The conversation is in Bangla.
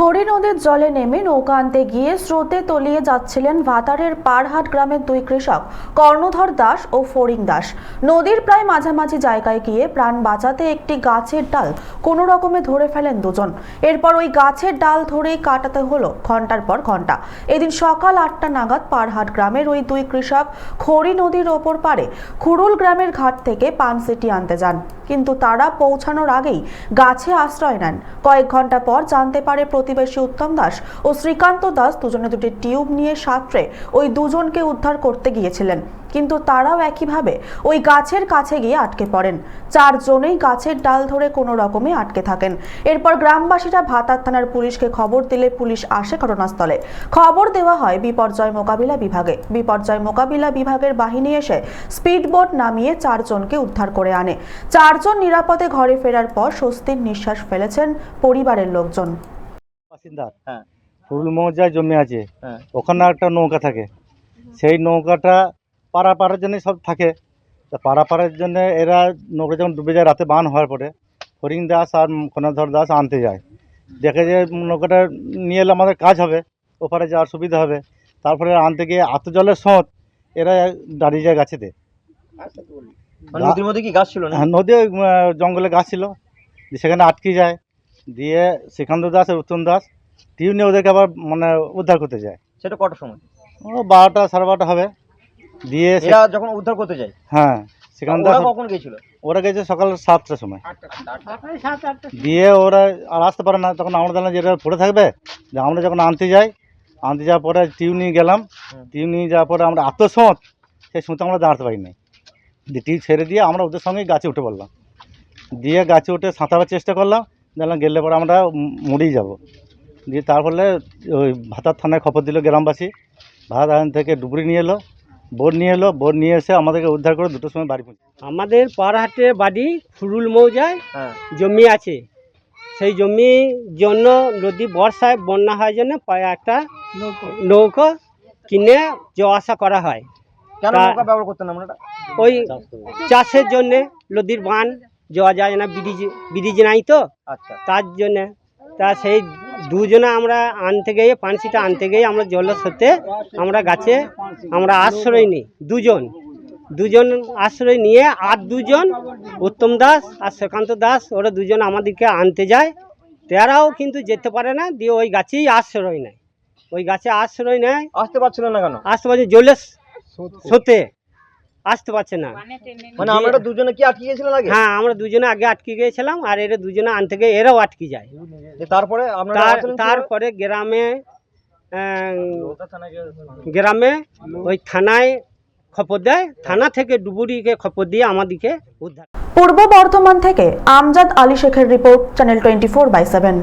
খড়ি নদীর জলে নেমে নৌকা আনতে গিয়ে স্রোতে তলিয়ে যাচ্ছিলেন ভাতারের পারহাট গ্রামের দুই কৃষক, কর্ণধর দাস ও ফরিং দাস। নদীর প্রায় মাঝামাঝি জায়গায় গিয়ে প্রাণ বাঁচাতে একটি গাছের ডাল কোনো রকমে ধরে ফেলেন দুজন। এরপর ওই গাছের ডাল ধরেই কাটাতে হলো ঘণ্টার পর ঘণ্টা। এদিন সকাল আটটা নাগাদ পারহাট গ্রামের ওই দুই কৃষক খড়ি নদীর ওপর পারে খুরুল গ্রামের ঘাট থেকে পান সিটি আনতে যান। কিন্তু তারা পৌঁছানোর আগেই গাছে আশ্রয় নেন। কয়েক ঘণ্টা পর জানতে পারে প্রতিবেশী উত্তম দাস ও শ্রীকান্ত দাস দুজনে দুটি টিউব নিয়ে সাঁতরে ওই দুজনকে উদ্ধার করতে গিয়েছিলেন। কিন্তু তারাও একইভাবে ওই গাছের কাছে গিয়ে আটকে পড়েন। চারজনেই গাছের ডাল ধরে কোনো রকমে আটকে থাকেন। এরপর গ্রামবাসীরা ভাতার থানার পুলিশকে খবর দিলে পুলিশ আসে ঘটনাস্থলে। খবর দেওয়া হয় বিপর্যয় মোকাবিলা বিভাগে। বিপর্যয় মোকাবিলা বিভাগের বাহিনী এসে স্পিডবোট নামিয়ে চারজনকে উদ্ধার করে আনে। চারজন নিরাপদে ঘরে ফেরার পর স্বস্তির নিঃশ্বাস ফেলেছেন পরিবারের লোকজন। বাসিন্দার। হ্যাঁ। ফুল মৌজায় জমি আছে। হ্যাঁ। ওখানে একটা নৌকা থাকে। সেই নৌকাটা পাড়া পাড়ার জন্য সব থাকে। তা পাড়া পাড়ার জন্য এরা নৌকা যখন ডুবে যায় রাতে বান হওয়ার পরে হরিণ দাস আর কনধর দাস আনতে যায়। দেখে যে নৌকাটা নিয়ে এলে আমাদের কাজ হবে ওপারে যাওয়ার সুবিধা হবে। তারপরে আনতে গিয়ে এত জলের স্রোত এরা দাঁড়িয়ে যায় গাছেতে। মানে নদীর মধ্যে কি গাছ ছিল না হ্যাঁ, নদী জঙ্গলে গাছ ছিল। সেখানে আটকে যায়। দিয়ে শ্রীকান্ত দাস আর উত্তম দাস টিউ নিয়ে ওদেরকে আবার মানে উদ্ধার করতে যায়। সেটা কটার সময়? ও বারোটা সাড়ে বারোটা হবে। দিয়ে এরা যখন উদ্ধার করতে যায়? হ্যাঁ ওরা দাস কখন গেছিল? ওরা গেছে সকাল সাতটার সময়। দিয়ে ওরা আর আসতে পারে না তখন আমরা জানলাম যে এটা পড়ে থাকবে। যে আমরা যখন আনতে যাই আনতে যাওয়ার পরে টিউ নিয়ে গেলাম। হুম। টিউ নিয়ে যাওয়ার পরে আমরা এত সোঁত সেই সোঁতে আমরা দাঁড়াতে পারিনি। দিয়ে টিউ ছেড়ে দিয়ে আমরা ওদের সঙ্গেই গাছে উঠে পড়লাম। দিয়ে গাছে উঠে সাঁতাবার চেষ্টা করলাম। দেখলাম গেলে পরে আমরা মরেই যাব। দিয়ে তার ফলে ওই ভাতার থানায় খবর দিল গ্রামবাসী। ভাত আইন থেকে ডুবুরি নিয়ে এলো বোট নিয়ে এলো বোট নিয়ে এসে আমাদেরকে উদ্ধার করে দুটোর সময় বাড়ি পৌঁছে আমাদের পাড়হাটে বাড়ি ফুরুল মৌজায় হ্যাঁ। জমি আছে। সেই জমি জন্য নদী বর্ষায় বন্যা হয় জন্য পায়ে একটা নৌকো। কিনে যাওয়া আসা করা হয়। ওই চাষের জন্যে নদীর বান যাওয়া যায় না ব্রিজ ব্রিজ নাই তো। আচ্ছা। তার জন্যে তা সেই দুজনে আমরা আনতে গিয়ে পানসিটা আনতে গিয়ে আমরা জলের সাথে আমরা গাছে আমরা আশ্রয় নিই দুজন। দুজন আশ্রয় নিয়ে আর দুজন উত্তম দাস আর শ্রীকান্ত দাস ওরা দুজন আমাদেরকে আনতে যায়। তারাও কিন্তু যেতে পারে না দিয়ে ওই গাছেই আশ্রয় নেয়। ওই গাছে আশ্রয় নেয়। আসতে পারছিলেন না কেন? আসতে পারছে জলের সোতে আসতে পারছে না। মানে আমরা দুজনে কি আটকে গেছিলেন আগে? হ্যাঁ আমরা দুজনে আগে আটকে গিয়েছিলাম আর এরা দুজনে আনতে গিয়ে এরাও আটকে যায়। তারপরে? তারপরে গ্রামে আহ, গ্রামে ওই থানায় খবর দেয় থানা থেকে ডুবুরিকে খবর দিয়ে আমাদেরকে উদ্ধার পূর্ব বর্ধমান থেকে আমজাদ আলী শেখের report channel twenty four by seven.